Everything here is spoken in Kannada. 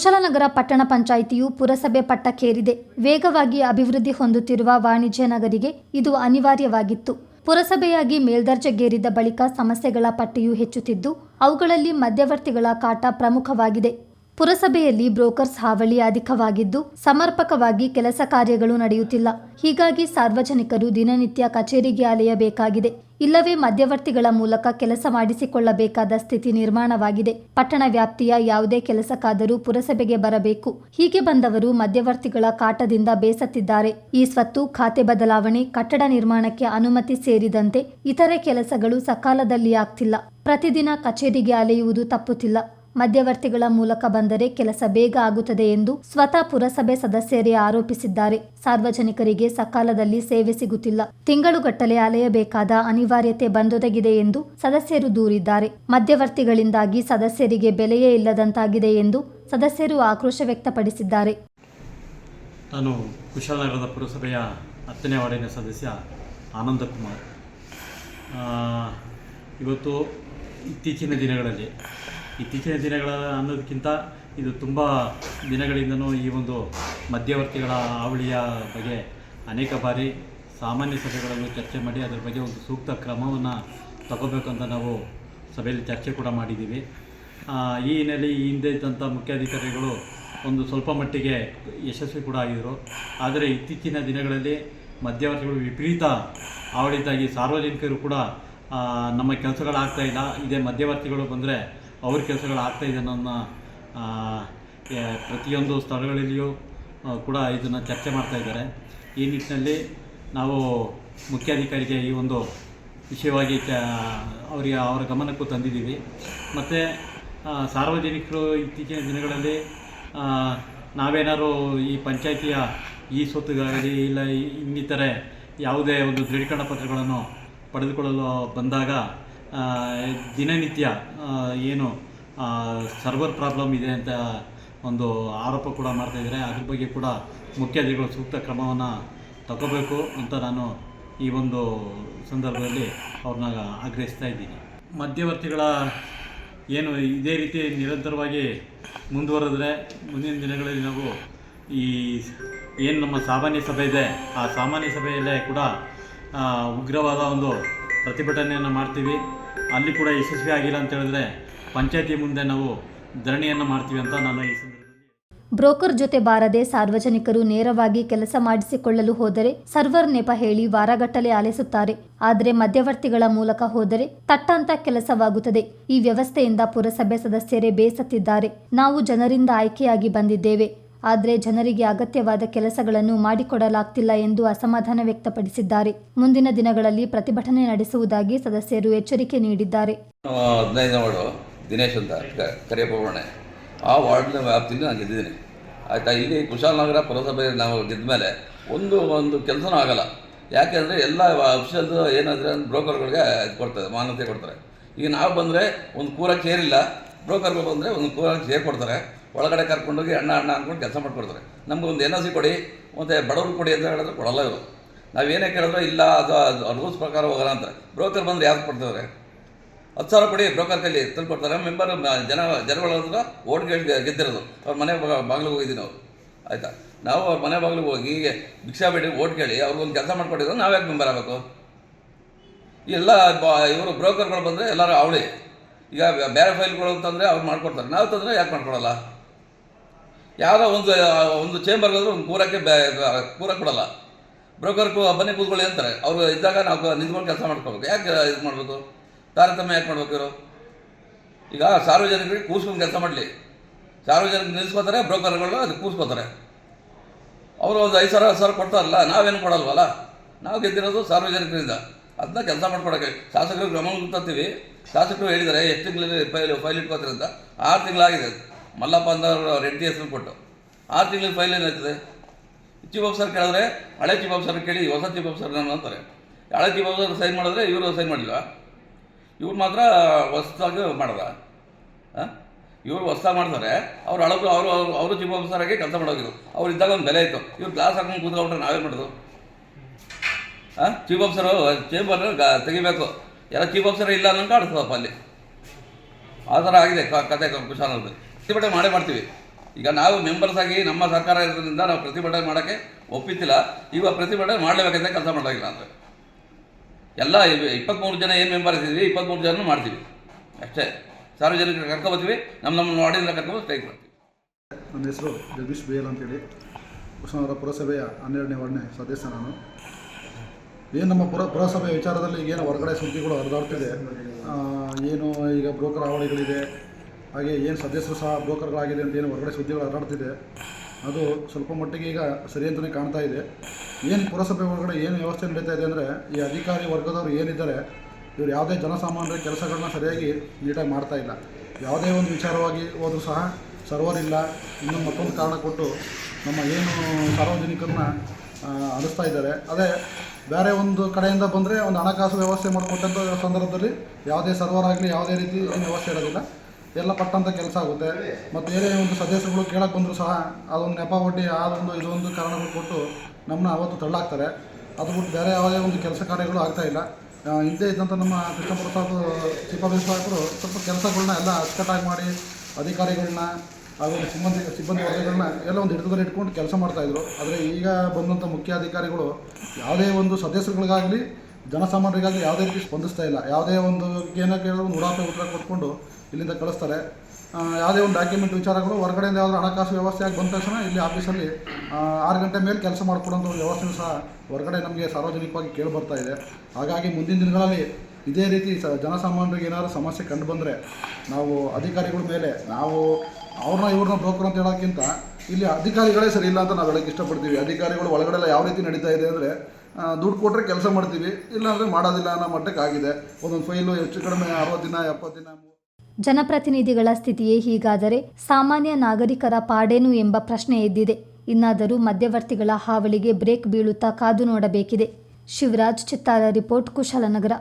ಕುಶಲನಗರ ಪಟ್ಟಣ ಪಂಚಾಯಿತಿಯು ಪುರಸಭೆ ಪಟ್ಟಕ್ಕೇರಿದೆ ವೇಗವಾಗಿ ಅಭಿವೃದ್ಧಿ ಹೊಂದುತ್ತಿರುವ ವಾಣಿಜ್ಯ ನಗರಿಗೆ ಇದು ಅನಿವಾರ್ಯವಾಗಿತ್ತು. ಪುರಸಭೆಯಾಗಿ ಮೇಲ್ದರ್ಜೆಗೇರಿದ ಬಳಿಕ ಸಮಸ್ಯೆಗಳ ಪಟ್ಟಿಯು ಹೆಚ್ಚುತ್ತಿದ್ದು, ಅವುಗಳಲ್ಲಿ ಮಧ್ಯವರ್ತಿಗಳ ಕಾಟ ಪ್ರಮುಖವಾಗಿದೆ. ಪುರಸಭೆಯಲ್ಲಿ ಬ್ರೋಕರ್ಸ್ ಹಾವಳಿ ಅಧಿಕವಾಗಿದ್ದು, ಸಮರ್ಪಕವಾಗಿ ಕೆಲಸ ಕಾರ್ಯಗಳು ನಡೆಯುತ್ತಿಲ್ಲ. ಹೀಗಾಗಿ ಸಾರ್ವಜನಿಕರು ದಿನನಿತ್ಯ ಕಚೇರಿಗೆ ಅಲೆಯಬೇಕಾಗಿದೆ. ಇಲ್ಲವೇ ಮಧ್ಯವರ್ತಿಗಳ ಮೂಲಕ ಕೆಲಸ ಮಾಡಿಸಿಕೊಳ್ಳಬೇಕಾದ ಸ್ಥಿತಿ ನಿರ್ಮಾಣವಾಗಿದೆ. ಪಟ್ಟಣ ವ್ಯಾಪ್ತಿಯ ಯಾವುದೇ ಕೆಲಸಕ್ಕಾದರೂ ಪುರಸಭೆಗೆ ಬರಬೇಕು. ಹೀಗೆ ಬಂದವರು ಮಧ್ಯವರ್ತಿಗಳ ಕಾಟದಿಂದ ಬೇಸತ್ತಿದ್ದಾರೆ. ಈ ಸ್ವತ್ತು ಖಾತೆ ಬದಲಾವಣೆ, ಕಟ್ಟಡ ನಿರ್ಮಾಣಕ್ಕೆ ಅನುಮತಿ ಸೇರಿದಂತೆ ಇತರೆ ಕೆಲಸಗಳು ಸಕಾಲದಲ್ಲಿ ಆಗ್ತಿಲ್ಲ. ಪ್ರತಿದಿನ ಕಚೇರಿಗೆ ಅಲೆಯುವುದು ತಪ್ಪುತ್ತಿಲ್ಲ. ಮಧ್ಯವರ್ತಿಗಳ ಮೂಲಕ ಬಂದರೆ ಕೆಲಸ ಬೇಗ ಆಗುತ್ತದೆ ಎಂದು ಸ್ವತಃ ಪುರಸಭೆ ಸದಸ್ಯರೇ ಆರೋಪಿಸಿದ್ದಾರೆ. ಸಾರ್ವಜನಿಕರಿಗೆ ಸಕಾಲದಲ್ಲಿ ಸೇವೆ ಸಿಗುತ್ತಿಲ್ಲ. ತಿಂಗಳುಗಟ್ಟಲೆ ಅಲೆಯಬೇಕಾದ ಅನಿವಾರ್ಯತೆ ಬಂದೊದಗಿದೆ ಎಂದು ಸದಸ್ಯರು ದೂರಿದ್ದಾರೆ. ಮಧ್ಯವರ್ತಿಗಳಿಂದಾಗಿ ಸದಸ್ಯರಿಗೆ ಬೆಲೆಯೇ ಇಲ್ಲದಂತಾಗಿದೆ ಎಂದು ಸದಸ್ಯರು ಆಕ್ರೋಶ ವ್ಯಕ್ತಪಡಿಸಿದ್ದಾರೆ. ನಾನು ಕುಶಾಲನಗರದ ಪುರಸಭೆಯ ಹತ್ತನೇ ವಾರ್ಡಿನ ಸದಸ್ಯ ಇವತ್ತು ಇತ್ತೀಚಿನ ದಿನಗಳಲ್ಲಿ ಇತ್ತೀಚಿನ ದಿನಗಳ ಅನ್ನೋದಕ್ಕಿಂತ ಇದು ತುಂಬ ದಿನಗಳಿಂದನೂ ಈ ಒಂದು ಮಧ್ಯವರ್ತಿಗಳ ಹಾವಳಿಯ ಬಗ್ಗೆ ಅನೇಕ ಬಾರಿ ಸಾಮಾನ್ಯ ಸಭೆಗಳನ್ನು ಚರ್ಚೆ ಮಾಡಿ ಅದರ ಬಗ್ಗೆ ಒಂದು ಸೂಕ್ತ ಕ್ರಮವನ್ನು ತಗೋಬೇಕಂತ ನಾವು ಸಭೆಯಲ್ಲಿ ಚರ್ಚೆ ಕೂಡ ಮಾಡಿದ್ದೀವಿ. ಈ ಹಿನ್ನೆಲೆ ಈ ಹಿಂದೆ ಇದ್ದಂಥ ಮುಖ್ಯಾಧಿಕಾರಿಗಳು ಒಂದು ಸ್ವಲ್ಪ ಮಟ್ಟಿಗೆ ಯಶಸ್ವಿ ಕೂಡ ಆಗಿದ್ದರು ಆದರೆ ಇತ್ತೀಚಿನ ದಿನಗಳಲ್ಲಿ ಮಧ್ಯವರ್ತಿಗಳು ವಿಪರೀತ ಆವಳಿತಾಗಿ ಸಾರ್ವಜನಿಕರು ಕೂಡ ನಮ್ಮ ಕೆಲಸಗಳಾಗ್ತಾ ಇಲ್ಲ. ಇದೇ ಮಧ್ಯವರ್ತಿಗಳು ಬಂದರೆ ಅವ್ರ ಕೆಲಸಗಳು ಆಗ್ತಾ ಇದೆ ಅನ್ನೋದನ್ನ ಆ, ಎ- ಪ್ರತಿಯೊಂದು ಸ್ಥಳಗಳಲ್ಲಿಯೂ ಕೂಡ ಇದನ್ನು ಚರ್ಚೆ ಮಾಡ್ತಾ ಇದ್ದಾರೆ. ಈ ನಿಟ್ಟಿನಲ್ಲಿ ನಾವು ಮುಖ್ಯಾಧಿಕಾರಿಗೆ ಈ ಒಂದು ವಿಷಯವಾಗಿ ಚ ಅವರಿಗೆ ಅವರ ಗಮನಕ್ಕೂ ತಂದಿದ್ದೀವಿ. ಮತ್ತು ಸಾರ್ವಜನಿಕರು ಇತ್ತೀಚಿನ ದಿನಗಳಲ್ಲಿ ನಾವೇನಾದರೂ ಈ ಪಂಚಾಯಿತಿಯ ಈ ಸ್ವತ್ತುಗಾಗಲಿ ಇಲ್ಲ ಇನ್ನಿತರೆ ಯಾವುದೇ ಒಂದು ದೃಢೀಕರಣ ಪತ್ರಗಳನ್ನು ಪಡೆದುಕೊಳ್ಳಲು ಬಂದಾಗ ದಿನನಿತ್ಯ ಏನು ಸರ್ವರ್ ಪ್ರಾಬ್ಲಮ್ ಇದೆ ಅಂತ ಒಂದು ಆರೋಪ ಕೂಡ ಮಾಡ್ತಾಯಿದ್ದಾರೆ ಅದ್ರ ಬಗ್ಗೆ ಕೂಡ ಮುಖ್ಯಾಧಿಕಾರಿಗಳು ಸೂಕ್ತ ಕ್ರಮವನ್ನು ತಗೋಬೇಕು ಅಂತ ನಾನು ಈ ಒಂದು ಸಂದರ್ಭದಲ್ಲಿ ಅವ್ರನ್ನ ಆಗ್ರಹಿಸ್ತಾ ಇದ್ದೀನಿ. ಮಧ್ಯವರ್ತಿಗಳ ಏನು ಇದೇ ರೀತಿ ನಿರಂತರವಾಗಿ ಮುಂದುವರೆದ್ರೆ ಮುಂದಿನ ದಿನಗಳಲ್ಲಿ ನಾವು ಈ ಏನು ನಮ್ಮ ಸಾಮಾನ್ಯ ಸಭೆ ಇದೆ, ಆ ಸಾಮಾನ್ಯ ಸಭೆಯಲ್ಲೇ ಕೂಡ ಉಗ್ರವಾದ ಒಂದು ಪ್ರತಿಭಟನೆಯನ್ನು ಮಾಡ್ತೀವಿ. ಅಲ್ಲಿ ಕೂಡ ಯಶಸ್ವಿ ಆಗಿಲ್ಲ ಅಂತ ಹೇಳಿದ್ರೆ ಪಂಚಾಯತಿ ಮುಂದೆ ನಾವು ಧರಣಿಯನ್ನು ಮಾಡ್ತೀವಿ ಅಂತ ನಾನು ಈ ಬ್ರೋಕರ್ ಜೊತೆ ಬಾರದೆ ಸಾರ್ವಜನಿಕರು ನೇರವಾಗಿ ಕೆಲಸ ಮಾಡಿಸಿಕೊಳ್ಳಲು ಹೋದರೆ ಸರ್ವರ್ ನೆಪ ಹೇಳಿ ವಾರಗಟ್ಟಲೆ ಆಲಿಸುತ್ತಾರೆ. ಆದರೆ ಮಧ್ಯವರ್ತಿಗಳ ಮೂಲಕ ಹೋದರೆ ತಟ್ಟಂತ ಕೆಲಸವಾಗುತ್ತದೆ. ಈ ವ್ಯವಸ್ಥೆಯಿಂದ ಪುರಸಭೆ ಸದಸ್ಯರೇ ಬೇಸತ್ತಿದ್ದಾರೆ. ನಾವು ಜನರಿಂದ ಆಯ್ಕೆಯಾಗಿ ಬಂದಿದ್ದೇವೆ. ಆದರೆ ಜನರಿಗೆ ಅಗತ್ಯವಾದ ಕೆಲಸಗಳನ್ನು ಮಾಡಿಕೊಡಲಾಗ್ತಿಲ್ಲ ಎಂದು ಅಸಮಾಧಾನ ವ್ಯಕ್ತಪಡಿಸಿದ್ದಾರೆ. ಮುಂದಿನ ದಿನಗಳಲ್ಲಿ ಪ್ರತಿಭಟನೆ ನಡೆಸುವುದಾಗಿ ಸದಸ್ಯರು ಎಚ್ಚರಿಕೆ ನೀಡಿದ್ದಾರೆ. ದಿನೇಶ್ ಅಂತ ಆ ವಾರ್ಡ್ನ ವ್ಯಾಪ್ತಿಯಲ್ಲಿ ನಾನು ಗೆದ್ದಿದ್ದೀನಿ. ಆಯಿತಾ, ಇಲ್ಲಿ ಕುಶಾಲನಗರ ಪುರಸಭೆ ನಾವು ಗೆದ್ದ ಮೇಲೆ ಒಂದು ಒಂದು ಕೆಲಸನೂ ಆಗಲ್ಲ. ಯಾಕೆಂದರೆ ಎಲ್ಲ ಅಫಿಷಿಯಲ್ಸ್ ಏನಾದರೆ ಬ್ರೋಕರ್ಗಳಿಗೆ ಇದು ಕೊಡ್ತಾರೆ, ಮಾನ್ಯತೆ ಕೊಡ್ತಾರೆ. ಈಗ ನಾವು ಬಂದರೆ ಒಂದು ಕೂರಕ್ಕೆ ಸೇರಿಲ್ಲ. ಬ್ರೋಕರ್ಗಳು ಬಂದರೆ ಒಂದು ಕೂರಕ್ಕೆ ಸೇರಿ ಕೊಡ್ತಾರೆ ಒಳಗಡೆ ಕರ್ಕೊಂಡೋಗಿ ಅಣ್ಣ ಅಣ್ಣ ಅಂದ್ಕೊಂಡು ಕೆಲಸ ಮಾಡಿಕೊಡ್ತಾರೆ. ನಮ್ಗೆ ಒಂದು ಎನ್ ಸಿ ಕೊಡಿ, ಮತ್ತು ಬಡವ್ರಿಗೆ ಕೊಡಿ ಅಂತ ಹೇಳಿದ್ರೆ ಕೊಡಲ್ಲ ಇವರು. ನಾವೇನೇ ಕೇಳಿದ್ರೆ, ಇಲ್ಲ, ಅದು ರೂಲ್ಸ್ ಪ್ರಕಾರ ಹೋಗಲ್ಲ ಅಂತ ಬ್ರೋಕರ್ ಬಂದರೆ ಯಾರು ಕೊಡ್ತಾರೆ ಹತ್ತು ಸಾವಿರ ಕೊಡಿ, ಬ್ರೋಕರ್ ಕೈಲಿ ತಂದುಕೊಡ್ತಾರೆ ಮೆಂಬರ್ ಜನ, ಜನಗಳ ಹತ್ರ ಓಟ್ ಕೇಳಿ ಗೆದ್ದಿರೋದು. ಅವ್ರ ಮನೆ ಬಾಗ್ಲಿಗೆ ಹೋಗಿದ್ದೀವಿ ನಾವು. ಆಯಿತಾ? ನಾವು ಅವ್ರ ಮನೆ ಬಾಗಿಲಿಗೆ ಹೋಗಿ ಭಿಕ್ಷಾ ಬೇಡಿ, ಓಟ್ ಕೇಳಿ, ಅವ್ರಿಗೊಂದು ಕೆಲಸ ನಾವು ಯಾಕೆ ಮೆಂಬರ್ ಆಗಬೇಕು? ಎಲ್ಲ ಇವರು ಬ್ರೋಕರ್ಗಳು ಬಂದರೆ ಎಲ್ಲರೂ ಅವಳಿ. ಈಗ ಬೇರೆ ಫೈಲ್ಗಳು ಅಂತಂದರೆ ಅವ್ರು ಮಾಡ್ಕೊಡ್ತಾರೆ. ನಾವು ತಂದರೆ ಯಾಕೆ ಮಾಡ್ಕೊಡಲ್ಲ? ಯಾವುದೋ ಒಂದು ಒಂದು ಚೇಂಬರ್ಗಾದ್ರೂ ಒಂದು ಕೂರಕ್ಕೆ ಬೇ ಕೂರ ಕೊಡಲ್ಲ. ಬ್ರೋಕರ್ಗೂ ಬನ್ನಿ ಕೂತ್ಕೊಳ್ಳಿ ಅಂತಾರೆ. ಅವರು ಇದ್ದಾಗ ನಾವು ನಿಂತ್ಕೊಂಡು ಕೆಲಸ ಮಾಡ್ಕೋಬೇಕು. ಯಾಕೆ ಇದು ಮಾಡಬೇಕು? ತಾರತಮ್ಯ ಯಾಕೆ ಮಾಡ್ಬೇಕು ಇವರು? ಈಗ ಸಾರ್ವಜನಿಕರಿಗೆ ಕೂಸ್ಕೊಂಡು ಕೆಲಸ ಮಾಡಲಿ. ಸಾರ್ವಜನಿಕರು ನಿಲ್ಲಿಸ್ಕೋತಾರೆ, ಬ್ರೋಕರ್ಗಳು ಅದು ಕೂಸ್ಕೋತಾರೆ. ಅವರು ಒಂದು ಐದು ಸಾವಿರ, ಹತ್ತು ಸಾವಿರ ಕೊಡ್ತಾರಲ್ಲ, ನಾವೇನು ಕೊಡಲ್ವಲ್ಲ? ನಾವು ಗೆದ್ದಿರೋದು ಸಾರ್ವಜನಿಕರಿಂದ. ಅದನ್ನ ಕೆಲಸ ಮಾಡ್ಕೊಡೋಕ್ಕೆ. ಶಾಸಕರು ಗಮನ ತರ್ತೀವಿ. ಶಾಸಕರು ಹೇಳಿದ್ದಾರೆ, ಎಷ್ಟು ತಿಂಗಳಲ್ಲಿ ಫೈಲ್ ಫೈಲ್ ಇಟ್ಕೋತಾರೆ ಅಂತ? ಆರು ತಿಂಗಳಾಗಿದೆ ಮಲ್ಲಪ್ಪ ಅಂದವರು ರೆಡ್ಡಿ ಹೆಸರು ಕೊಟ್ಟು. ಆರು ತಿಂಗಳ ಫೈಲ್ ಏನಾಗ್ತದೆ ಚೀಫ್ ಆಫೀಸರ್ ಕೇಳಿದ್ರೆ, ಹಳೆ ಚೀಫ್ ಆಫೀಸರ್ ಕೇಳಿ, ಹೊಸ ಚೀಫ್ ಆಫೀಸರ್ ನಾನು ಅಂತಾರೆ. ಹಳೆ ಚೀಫ್ ಆಫೀಸರ್ ಸೈನ್ ಮಾಡಿದ್ರೆ ಇವರು ಸೈನ್ ಮಾಡಿಲ್ಲ ಇವ್ರು ಮಾತ್ರ ಹೊಸದಾಗಿ ಮಾಡೋದ. ಇವರು ಹೊಸ್ದಾಗಿ ಮಾಡ್ತಾರೆ, ಅವ್ರು ಹಳಗು ಅವರು ಅವರು ಅವರು ಚೀಫ್ ಆಫೀಸರ್ ಆಗಿ ಕೆಲಸ ಮಾಡೋಗಿದ್ರು. ಅವ್ರು ಇದ್ದಾಗ ಒಂದು ಬೆಲೆ ಇತ್ತು. ಇವ್ರು ಕ್ಲಾಸ್ ಹಾಕೊಂಡು ಕೂತ್ಕೊಂಡ್ರೆ ನಾವೇ ಮಾಡೋದು? ಹಾಂ? ಚೀಫ್ ಆಫೀಸರು ಚೇಂಬರ್ ತೆಗಿಬೇಕು. ಎಲ್ಲ ಚೀಫ್ ಆಫೀಸರ್ ಇಲ್ಲ ಅನ್ನೋ ಕಾಣಿಸ್ತದಪ್ಪ ಅಲ್ಲಿ. ಆ ಥರ ಆಗಿದೆ ಕತೆ ಕುಶಾಲದ್ದು ಪ್ರತಿಭಟನೆ ಮಾಡೇ ಮಾಡ್ತೀವಿ. ಈಗ ನಾವು ಮೆಂಬರ್ಸ್ ಆಗಿ ನಮ್ಮ ಸರ್ಕಾರ ಇರೋದ್ರಿಂದ ನಾವು ಪ್ರತಿಭಟನೆ ಮಾಡೋಕ್ಕೆ ಒಪ್ಪಿತ್ತಿಲ್ಲ. ಈಗ ಪ್ರತಿಭಟನೆ ಮಾಡಲೇಬೇಕಂತ ಕೆಲಸ ಮಾಡಲಾಗಿಲ್ಲ ಅಂತ ಎಲ್ಲ ಇಪ್ಪತ್ತ್ಮೂರು ಜನ ಏನು ಮೆಂಬರ್ ಇದ್ದೀವಿ ಇಪ್ಪತ್ತ್ಮೂರು ಜನ ಮಾಡ್ತೀವಿ. ಅಷ್ಟೇ. ಸಾರ್ವಜನಿಕರು ಕರ್ಕೊಬತ್ತೀವಿ ನಮ್ಮ ನಮ್ಮ ವಾರ್ಡಿಂದ ಕರ್ಕೊಂಡು ಸ್ಟ್ರೈಕ್ ಮಾಡ್ತೀವಿ. ನನ್ನ ಹೆಸರು ಜಗದೀಶ್ ಬೇಲ್ ಅಂತೇಳಿ. ಕುಶನಗರ ಪುರಸಭೆಯ ಹನ್ನೆರಡನೇ ವಾರ್ಡ್ನೇ ಸದಸ್ಯ ನಾನು. ಏನು ನಮ್ಮ ಪುರ, ಪುರಸಭೆಯ ವಿಚಾರದಲ್ಲಿ ಈಗೇನು ಹೊರಗಡೆ ಸುದ್ದಿಗಳು ಹರಿದಾಡ್ತಿದೆ. ಏನು ಈಗ ಬ್ರೋಕರ್ ಹಾವಳಿಗಳಿದೆ ಹಾಗೆ ಏನು ಸದಸ್ಯರು ಸಹ ಬ್ರೋಕರ್ಗಳಾಗಿದೆ ಅಂತ ಏನು ಹೊರಗಡೆ ಸುದ್ದಿಗಳು ಹರಡ್ತಿದೆ. ಅದು ಸ್ವಲ್ಪ ಮಟ್ಟಿಗೆ ಈಗ ಸರಿ ಅಂತಲೇ ಕಾಣ್ತಾ ಇದೆ. ಏನು ಪುರಸಭೆ ಒಳಗಡೆ ಏನು ವ್ಯವಸ್ಥೆ ನಡೀತಾ ಇದೆ ಅಂದರೆ ಈ ಅಧಿಕಾರಿ ವರ್ಗದವರು ಏನಿದ್ದಾರೆ, ಇವರು ಯಾವುದೇ ಜನಸಾಮಾನ್ಯರ ಕೆಲಸಗಳನ್ನ ಸರಿಯಾಗಿ ನೀಟಾಗಿ ಮಾಡ್ತಾ ಇಲ್ಲ. ಯಾವುದೇ ಒಂದು ವಿಚಾರವಾಗಿ ಹೋದರೂ ಸಹ ಸರ್ವರ್ ಇಲ್ಲ. ಇನ್ನೊಂದು ಮತ್ತೊಂದು ಕಾರಣ ಕೊಟ್ಟು ನಮ್ಮ ಏನು ಸಾರ್ವಜನಿಕರನ್ನ ಅನಿಸ್ತಾ ಇದ್ದಾರೆ. ಅದೇ ಬೇರೆ ಒಂದು ಕಡೆಯಿಂದ ಬಂದರೆ ಒಂದು ಹಣಕಾಸು ವ್ಯವಸ್ಥೆ ಮಾಡಿಕೊಟ್ಟಂಥ ಸಂದರ್ಭದಲ್ಲಿ ಯಾವುದೇ ಸರ್ವರ್ ಆಗಲಿ ಯಾವುದೇ ರೀತಿ ವ್ಯವಸ್ಥೆ ಇರೋದಿಲ್ಲ. ಎಲ್ಲ ಪಟ್ಟಂಥ ಕೆಲಸ ಆಗುತ್ತೆ. ಮತ್ತು ಬೇರೆ ಒಂದು ಸದಸ್ಯರುಗಳು ಕೇಳಕ್ಕೆ ಬಂದರೂ ಸಹ ಅದೊಂದು ನೆಪ ಒಡ್ಡಿ ಅದೊಂದು ಇದೊಂದು ಕಾರಣಗಳು ಕೊಟ್ಟು ನಮ್ಮನ್ನ ಅವತ್ತು ತಳ್ಳಾಕ್ತಾರೆ. ಅದು ಬಿಟ್ಟು ಬೇರೆ ಯಾವುದೇ ಒಂದು ಕೆಲಸ ಕಾರ್ಯಗಳು ಆಗ್ತಾ ಇಲ್ಲ. ಆ, ಹಿಂದೆ ಇದ್ದಂಥ ನಮ್ಮ ಕೃಷ್ಣ ಪ್ರಸಾದ್ ಸ್ವಲ್ಪ ಕೆಲಸಗಳನ್ನ ಎಲ್ಲ ಅಚ್ಚುಕಟ್ಟಾಗಿ ಮಾಡಿ ಅಧಿಕಾರಿಗಳನ್ನ ಹಾಗೂ ಸಿಬ್ಬಂದಿ ಸಿಬ್ಬಂದಿ ವರ್ಗಗಳನ್ನ ಎಲ್ಲ ಒಂದು ಹಿಡಿದುಗಡೆ ಇಟ್ಕೊಂಡು ಕೆಲಸ ಮಾಡ್ತಾಯಿದ್ರು ಆದರೆ ಈಗ ಬಂದಂಥ ಮುಖ್ಯ ಅಧಿಕಾರಿಗಳು ಯಾವುದೇ ಒಂದು ಸದಸ್ಯರುಗಳಿಗಾಗಲಿ ಜನಸಾಮಾನ್ಯರಿಗಾಗಲಿ ಯಾವುದೇ ರೀತಿ ಸ್ಪಂದಿಸ್ತಾ ಇಲ್ಲ. ಯಾವುದೇ ಒಂದು ಏನೋ ಕೇಳಿದ್ರು ಉಡಾಪೆ ಉತ್ತರ ಕೊಟ್ಕೊಂಡು ಇಲ್ಲಿಂದ ಕಳಿಸ್ತಾರೆ. ಯಾವುದೇ ಒಂದು ಡಾಕ್ಯುಮೆಂಟ್ ವಿಚಾರಗಳು, ಹೊರಗಡೆಯಿಂದ ಯಾವುದಾದ್ರು ಹಣಕಾಸು ವ್ಯವಸ್ಥೆ ಆಗಿ ಬಂದ ತಕ್ಷಣ ಇಲ್ಲಿ ಆಫೀಸಲ್ಲಿ ಆರು ಗಂಟೆ ಮೇಲೆ ಕೆಲಸ ಮಾಡಿಕೊಡೋಂಥ ವ್ಯವಸ್ಥೆಯೂ ಸಹ ಹೊರಗಡೆ ನಮಗೆ ಸಾರ್ವಜನಿಕವಾಗಿ ಕೇಳಿ ಬರ್ತಾ ಇದೆ. ಹಾಗಾಗಿ ಮುಂದಿನ ದಿನಗಳಲ್ಲಿ ಇದೇ ರೀತಿ ಸ, ಜನಸಾಮಾನ್ಯರಿಗೆ ಏನಾದರೂ ಸಮಸ್ಯೆ ಕಂಡು ಬಂದರೆ ನಾವು ಅಧಿಕಾರಿಗಳ ಮೇಲೆ, ನಾವು ಅವ್ರನ್ನ ಇವ್ರನ್ನ ಬ್ರೋಕರ್ ಅಂತ ಹೇಳೋಕ್ಕಿಂತ ಇಲ್ಲಿ ಅಧಿಕಾರಿಗಳೇ ಸರಿ ಇಲ್ಲ ಅಂತ ನಾವು ಹೇಳೋಕ್ಕೆ ಇಷ್ಟಪಡ್ತೀವಿ. ಅಧಿಕಾರಿಗಳು ಒಳಗಡೆ ಯಾವ ರೀತಿ ನಡೀತಾ ಇದೆ ಅಂದರೆ ದುಡ್ಡು ಕೊಟ್ಟರೆ ಕೆಲಸ ಮಾಡ್ತೀವಿ, ಇಲ್ಲಾಂದರೆ ಮಾಡೋದಿಲ್ಲ ಅನ್ನೋ ಮಟ್ಟಕ್ಕೆ ಆಗಿದೆ. ಒಂದೊಂದು ಫೈಲು ಹೆಚ್ಚು ಕಡಿಮೆ ಅರವತ್ತು ದಿನ, ಎಪ್ಪತ್ತು ದಿನ ಜನಪ್ರತಿನಿಧಿಗಳ ಸ್ಥಿತಿಯೇ ಹೀಗಾದರೆ ಸಾಮಾನ್ಯ ನಾಗರಿಕರ ಪಾಡೇನು ಎಂಬ ಪ್ರಶ್ನೆ ಎದ್ದಿದೆ. ಇನ್ನಾದರೂ ಮಧ್ಯವರ್ತಿಗಳ ಹಾವಳಿಗೆ ಬ್ರೇಕ್ ಬೀಳುತ್ತಾ ಕಾದು ನೋಡಬೇಕಿದೆ. ಶಿವರಾಜ್ ಚಿತ್ತಾರ ರಿಪೋರ್ಟ್ ಕುಶಾಲನಗರ.